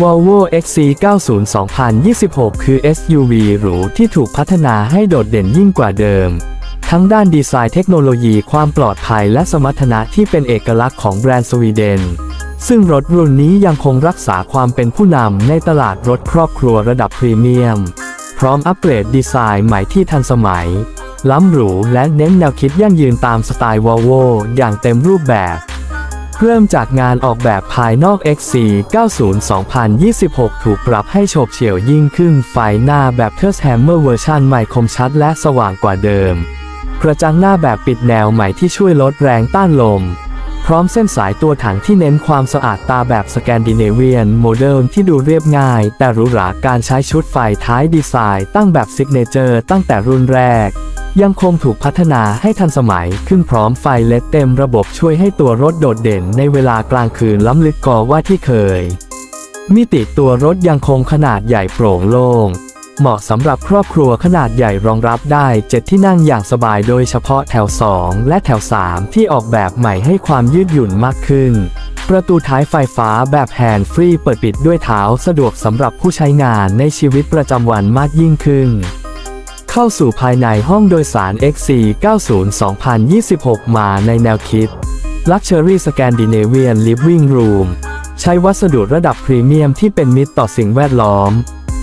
Volvo XC90 2026 คือ SUV หรูที่ถูกพัฒนาให้โดดเด่นยิ่งกว่าเดิม ทั้งด้านดีไซน์เทคโนโลยีความปลอดภัยและสมรรถนะที่เป็นเอกลักษณ์ของแบรนด์สวีเดน ซึ่งรถรุ่นนี้ยังคงรักษาความเป็นผู้นำในตลาดรถครอบครัวระดับพรีเมียม พร้อมอัปเกรดดีไซน์ใหม่ที่ทันสมัย ล้ำหรูและเน้นแนวคิดยั่งยืนตามสไตล์ Volvo อย่างเต็มรูปแบบ เริ่มจากงานออกแบบภายนอก XC90 2026 ถูกปรับให้โฉบเฉี่ยวยิ่งขึ้น ไฟหน้าแบบ t u r s Hammer เวอร์ชันใหม่คมชัดและสว่างกว่าเดิม กระจังหน้าแบบปิดแนวใหม่ที่ช่วยลดแรงต้านลม พร้อมเส้นสายตัวถังที่เน้นความสะอาดตาแบบสแกนดิเนเวียนโมเดิร์นที่ดูเรียบง่าย แต่หรูหราการใช้ชุดไฟท้ายดีไซน์ตั้งแบบซิกเนเจอร์ตั้งแต่รุ่นแรก ยังคงถูกพัฒนาให้ทันสมัยขึ้นพร้อมไฟเลดเต็มระบบช่วยให้ตัวรถโดดเด่นในเวลากลางคืนล้ำลึกกว่าว่าที่เคย มิติตัวรถยังคงขนาดใหญ่โปร่งโล่ง เหมาะสำหรับครอบครัวขนาดใหญ่รองรับได้ 7 ที่นั่งอย่างสบายโดยเฉพาะแถว 2 และแถว 3 ที่ออกแบบใหม่ให้ความยืดหยุ่นมากขึ้น ประตูท้ายไฟฟ้าแบบแฮนด์ฟรีเปิดปิดด้วยเท้าสะดวกสำหรับผู้ใช้งานในชีวิตประจำวันมากยิ่งขึ้น เข้าสู่ภายในห้องโดยสาร XC90 2026 มาในแนวคิด Luxury Scandinavian Living Room ใช้วัสดุระดับพรีเมียมที่เป็นมิตรต่อสิ่งแวดล้อม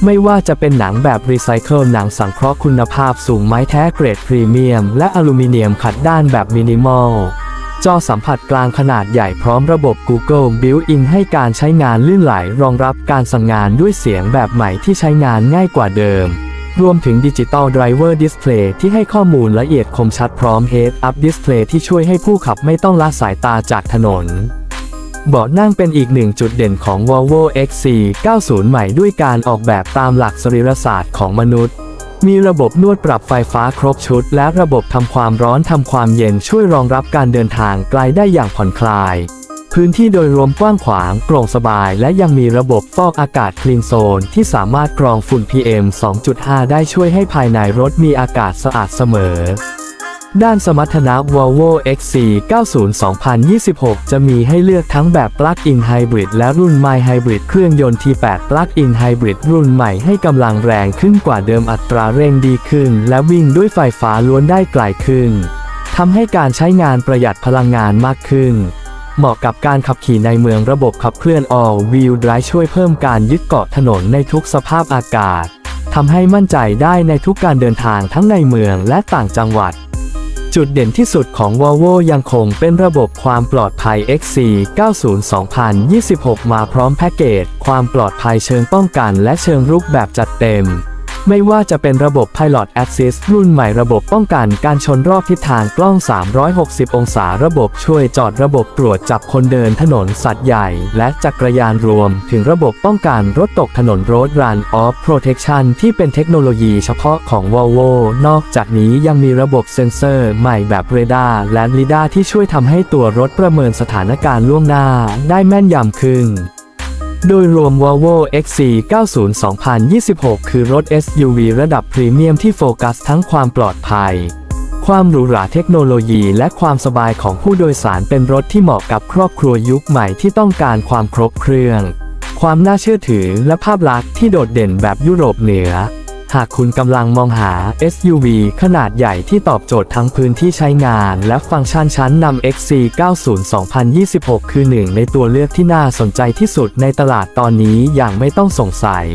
ไม่ว่าจะเป็นหนังแบบรีไซเคิลหนังสังเคราะห์คุณภาพสูงไม้แท้เกรดพรีเมียม และอลูมิเนียมขัดด้านแบบมินิมอล จอสัมผัสกลางขนาดใหญ่พร้อมระบบ Google Built-in ให้การใช้งานลื่นไหลรองรับการสั่งงานด้วยเสียงแบบใหม่ที่ใช้งานง่ายกว่าเดิม รวมถึงดิจิตอลไดรเวอร์ดิสเพลย์ที่ให้ข้อมูลละเอียดคมชัดพร้อม Head Up Display ที่ช่วยให้ผู้ขับไม่ต้องละสายตาจากถนน เบาะนั่งเป็นอีกหนึ่งจุดเด่นของ Volvo XC90 ใหม่ด้วยการออกแบบตามหลักสรีรศาสตร์ของมนุษย์ มีระบบนวดปรับไฟฟ้าครบชุด และระบบทำความร้อนทำความเย็นช่วยรองรับการเดินทางไกลได้อย่างผ่อนคลาย พื้นที่โดยรวมกว้างขวางโปร่งสบาย และยังมีระบบฟอกอากาศคลีนโซน ที่สามารถกรองฝุ่น PM 2.5 ได้ช่วยให้ภายในรถมีอากาศสะอาดเสมอ ด้านสมรรถนะ Volvo XC90 2026 จะมีให้เลือกทั้งแบบ Plug-in Hybrid และรุ่น My Hybrid เครื่องยนต์ T8 Plug-in Hybrid รุ่นใหม่ให้กำลังแรงขึ้นกว่าเดิมอัตราเร่งดีขึ้น และวิ่งด้วยไฟฟ้าล้วนได้ไกลขึ้นทำให้การใช้งานประหยัดพลังงานมากขึ้น เหมาะกับการขับขี่ในเมืองระบบขับเคลื่อน All Wheel Drive ช่วยเพิ่มการยึดเกาะถนนในทุกสภาพอากาศทำให้มั่นใจได้ในทุกการเดินทางทั้งในเมืองและต่างจังหวัด จุดเด่นที่สุดของ Volvo ยังคงเป็นระบบความปลอดภัย XC90 2026 มาพร้อมแพ็กเกจ ความปลอดภัยเชิงป้องกันและเชิงรุกแบบจัดเต็ม ไม่ว่าจะเป็นระบบ Pilot Assist รุ่นใหม่ระบบป้องกันการชนรอบทิศทางกล้อง 360 องศาระบบช่วยจอดระบบตรวจจับคนเดินถนนสัตว์ใหญ่ และจักรยานรวม ถึงระบบป้องกันรถตกถนน Road Run Off Protection ที่เป็นเทคโนโลยีเฉพาะของ Volvo นอกจากนี้ยังมีระบบเซ็นเซอร์ใหม่แบบเรดาร์และลิดาที่ช่วยทำให้ตัวรถประเมินสถานการณ์ล่วงหน้า ได้แม่นยำขึ้น โดยรวม Volvo XC90 2026 คือรถ SUV ระดับพรีเมียมที่โฟกัสทั้งความปลอดภัย ความหรูหราเทคโนโลยีและความสบายของผู้โดยสารเป็นรถที่เหมาะกับครอบครัวยุคใหม่ที่ต้องการความครบเครื่อง ความน่าเชื่อถือและภาพลักษณ์ที่โดดเด่นแบบยุโรปเหนือ หากคุณกำลังมองหา SUV ขนาดใหญ่ที่ตอบโจทย์ทั้งพื้นที่ใช้งานและฟังก์ชันชั้นนำ XC90 2026 คือหนึ่งในตัวเลือกที่น่าสนใจที่สุดในตลาดตอนนี้อย่างไม่ต้องสงสัย